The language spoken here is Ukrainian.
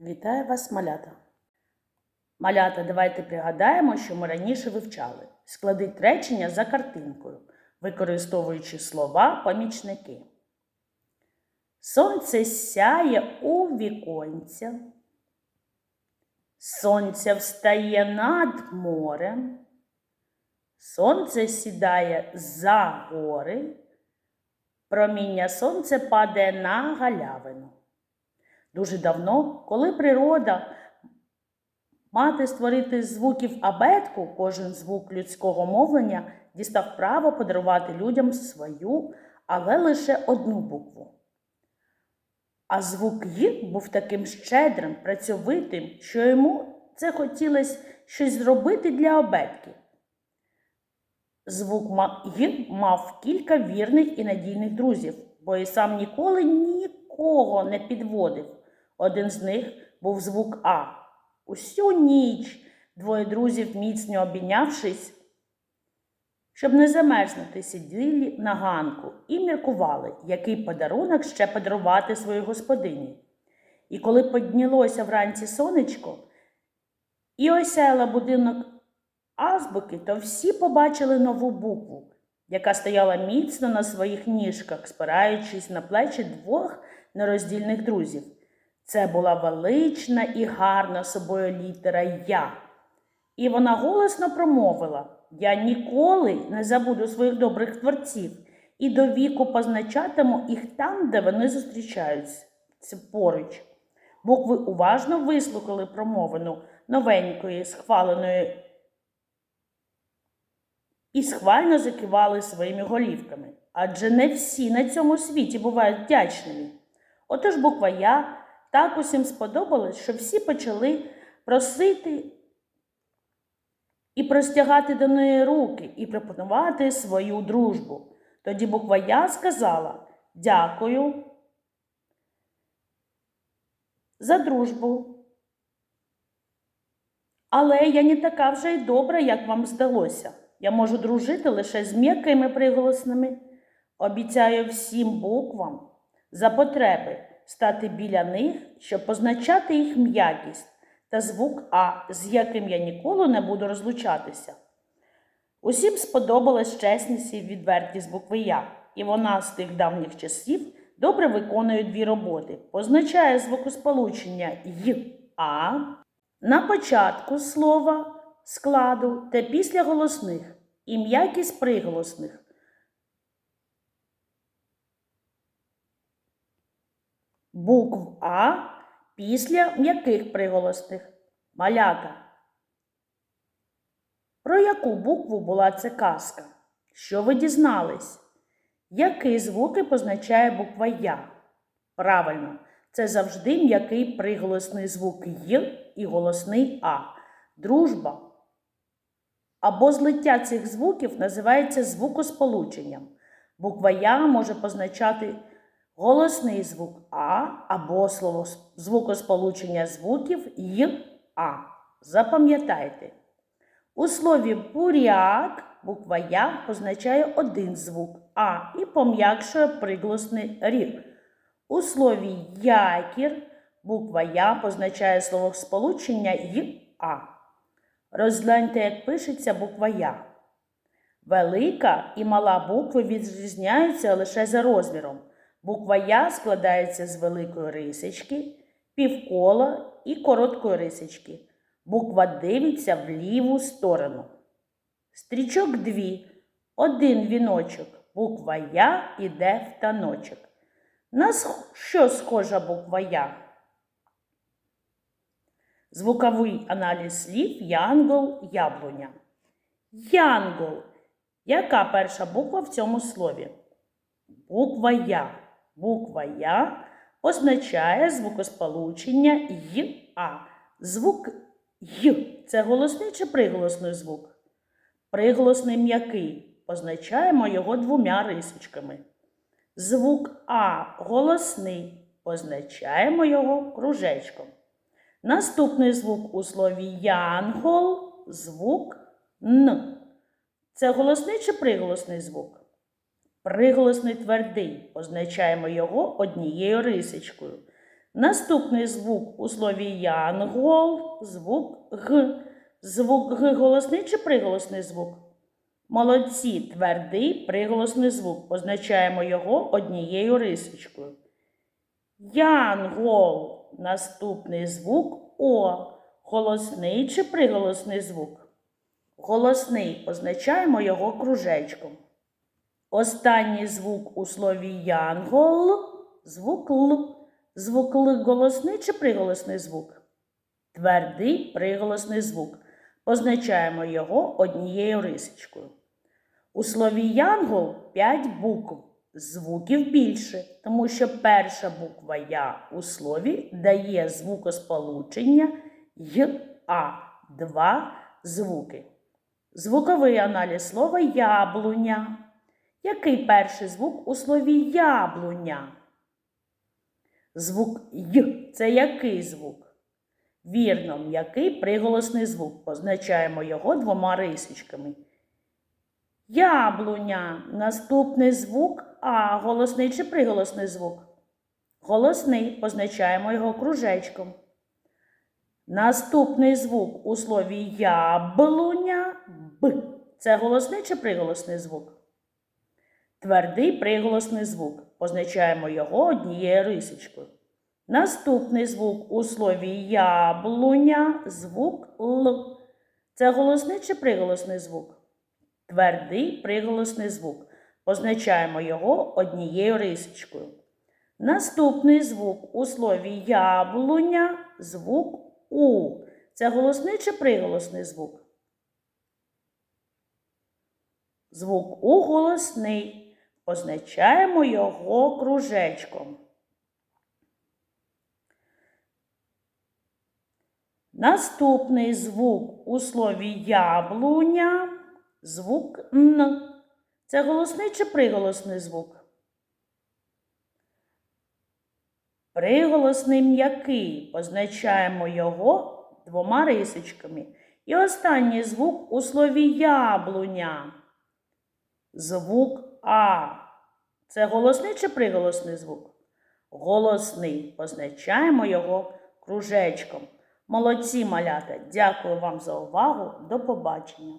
Вітаю вас, малята. Малята, давайте пригадаємо, що ми раніше вивчали. Складіть речення за картинкою, використовуючи слова помічники. Сонце сяє у віконця. Сонце встає над морем. Сонце сідає за гори. Проміння сонця падає на галявину. Дуже давно, коли природа мати створити звуків абетку, кожен звук людського мовлення дістав право подарувати людям свою, але лише одну букву. А звук «й» був таким щедрим, працьовитим, що йому це хотілося щось зробити для обетки. Звук «й» мав кілька вірних і надійних друзів, бо і сам ніколи нікого не підводив. Один з них був звук А. Усю ніч двоє друзів, міцно обійнявшись, щоб не замерзнути, сиділи на ганку і міркували, який подарунок ще подарувати своїй господині. І коли піднялося вранці сонечко і осяяло будинок азбуки, то всі побачили нову букву, яка стояла міцно на своїх ніжках, спираючись на плечі двох нероздільних друзів. Це була велична і гарна собою літера Я. І вона голосно промовила: Я ніколи не забуду своїх добрих творців і до віку позначатиму їх там, де вони зустрічаються поруч. Букви уважно вислухали промовину новенької, схваленої і схвально закивали своїми голівками. Адже не всі на цьому світі бувають вдячними. Отож буква Я так усім сподобалось, що всі почали просити і простягати до неї руки, і пропонувати свою дружбу. Тоді буква Я сказала дякую за дружбу. Але я не така вже й добра, як вам здалося. Я можу дружити лише з м'якими приголосними. Обіцяю всім буквам за потреби стати біля них, щоб позначати їх м'якість та звук А, з яким я ніколи не буду розлучатися. Усім сподобалась чесність і відвертість букви Я, і вона з тих давніх часів добре виконує дві роботи. Позначає звукосполучення й А на початку слова складу та після голосних і м'якість приголосних. Букв А після м'яких приголосних малята. Про яку букву була ця казка? Що ви дізнались? Які звуки позначає буква Я? Правильно, це завжди м'який приголосний звук Й і голосний А. Дружба або злиття цих звуків називається звукосполученням. Буква Я може позначати голосний звук А або слово звукосполучення звуків Й А. Запам'ятайте. У слові буряк буква Я позначає один звук А і пом'якшує приголосний рік. У слові якір буква Я позначає словосполучення Й А. Розгляньте, як пишеться буква Я. Велика і мала букви відрізняються лише за розміром. Буква Я складається з великої рисочки, півкола і короткої рисочки. Буква дивиться в ліву сторону. Стрічок дві. Один віночок. Буква Я іде в таночок. На що схожа буква Я? Звуковий аналіз слів янгол яблуня. Янгол. Яка перша буква в цьому слові? Буква Я. Буква Я означає звукосполучення й А. Звук Й це голосний чи приголосний звук? Приголосний м'який. Позначаємо його двома рисочками. Звук А голосний. Позначаємо його кружечком. Наступний звук у слові янгол звук Н. Це голосний чи приголосний звук? Приголосний твердий. Позначаємо його однією рисочкою. Наступний звук у слові янгол звук Г. Звук Г голосний чи приголосний звук? Молодці, твердий приголосний звук. Позначаємо його однією рисочкою. Янгол. Наступний звук О. Голосний чи приголосний звук? Голосний. Позначаємо його кружечком. Останній звук у слові янгол звук Л. Звук Л голосний чи приголосний звук? Твердий приголосний звук. Позначаємо його однією рисочкою. У слові янгол 5 букв. Звуків більше, тому що перша буква Я у слові дає звукосполучення й а два звуки. Звуковий аналіз слова яблуня. Який перший звук у слові яблуня? Звук Й це який звук? Вірно, м'який приголосний звук. Позначаємо його двома рисочками. Яблуня. Наступний звук А. Голосний чи приголосний звук? Голосний. Позначаємо його кружечком. Наступний звук у слові яблуня Б. Це голосний чи приголосний звук? Твердий приголосний звук. Позначаємо його однією рисочкою. Наступний звук у слові яблуня звук Л. Це голосний чи приголосний звук? Твердий приголосний звук. Позначаємо його однією рисочкою. Наступний звук у слові яблуня звук У. Це голосний чи приголосний звук? Звук У голосний. Позначаємо його кружечком. Наступний звук у слові яблуня звук Н. Це голосний чи приголосний звук? Приголосний м'який. Позначаємо його двома рисочками. І останній звук у слові яблуня. Звук А. Це голосний чи приголосний звук? Голосний. Позначаємо його кружечком. Молодці малята! Дякую вам за увагу. До побачення!